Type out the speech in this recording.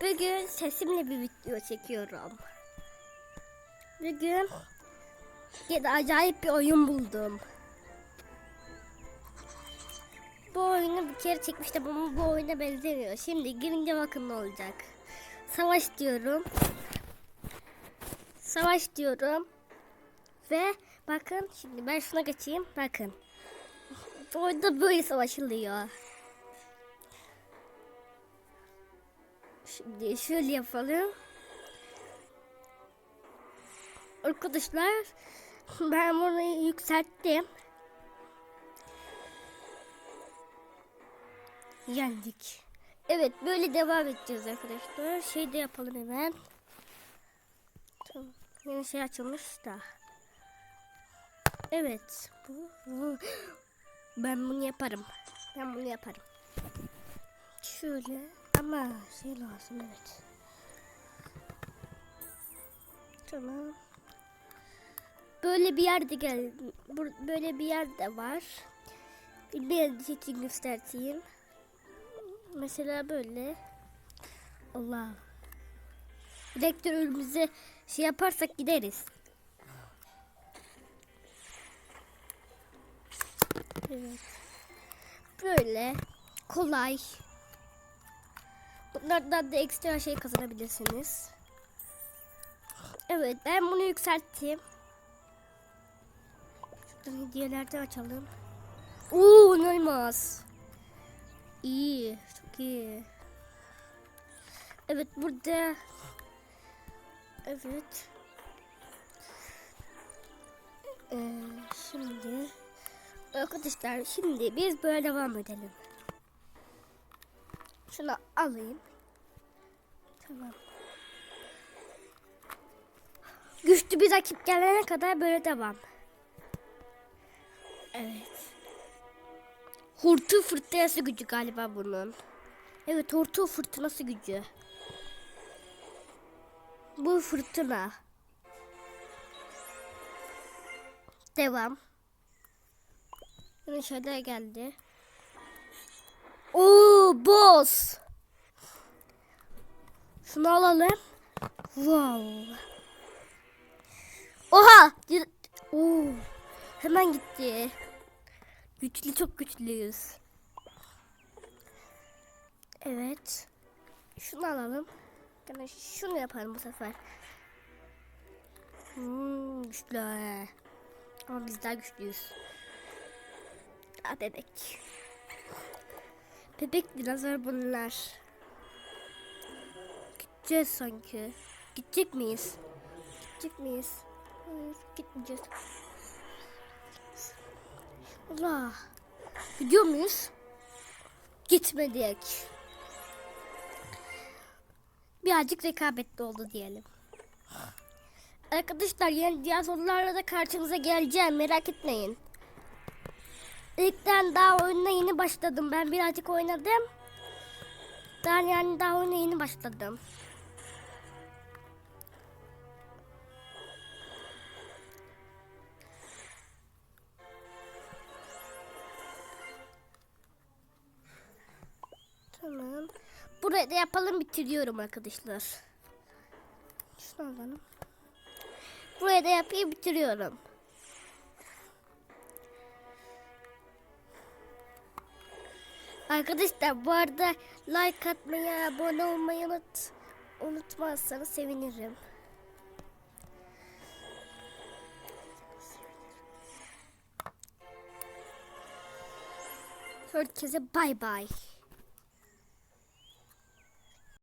Bugün sesimle bir video çekiyorum. Bugün yine acayip bir oyun buldum. Bu oyunu bir kere çekmiştim ama bu oyuna benzemiyor. Şimdi girince bakın ne olacak. Savaş diyorum. Savaş diyorum. Ve bakın şimdi ben şuna geçeyim. Bakın. Oyunda böyle savaşılıyor. Şimdi şöyle yapalım. Arkadaşlar ben bunu yükselttim. Yendik. Evet böyle devam edeceğiz arkadaşlar. Şey de yapalım hemen. Tamam. Yeni şey açılmış da. Evet. Bu, bu. Ben bunu yaparım. Ben bunu yaparım. Şöyle ama şey lazım evet. Tamam. Böyle bir yerde gel. Böyle bir yerde var. Bir için göstereyim. Mesela böyle. Allah. Rektör önümüze şey yaparsak gideriz. Evet. Böyle kolay. Bunlardan da ekstra şey kazanabilirsiniz. Evet ben bunu yükselttim. Şuradan hediyelerden açalım. Oo inanılmaz. İyi çok iyi. Evet burada. Evet. Ee, şimdi arkadaşlar şimdi biz böyle devam edelim. Şunu alayım. Tamam. Güçlü bir rakip gelene kadar böyle devam. Evet. Hortu fırtınası gücü galiba bunun. Evet hortu fırtınası gücü. Bu fırtına. Devam. Şeyler geldi. Oo boss. Şunu alalım. Wow. Oha. Oo. Hemen gitti. Güçlü çok güçlüyüz. Evet. Şunu alalım. Yani şunu yapalım bu sefer. Hmm, güçlü. Ama biz daha güçlüyüz. Aa, bebek. Bebek dinozor bunlar. Gideceğiz sanki. Gidecek miyiz? Gidecek miyiz? Hayır, gitmeyeceğiz. Allah. Gidiyor muyuz? Gitmedik. Birazcık rekabetli oldu diyelim. Arkadaşlar yeni diğer sorularla da karşınıza geleceğim merak etmeyin. İlkten daha oyuna yeni başladım. Ben birazcık oynadım. Daha yani daha oyuna yeni başladım. Tamam. Buraya da yapalım bitiriyorum arkadaşlar. Şunu alalım. Buraya da yapayım bitiriyorum. Arkadaşlar bu arada like atmayı, abone olmayı unut, unutmazsanız sevinirim. Herkese bay bay.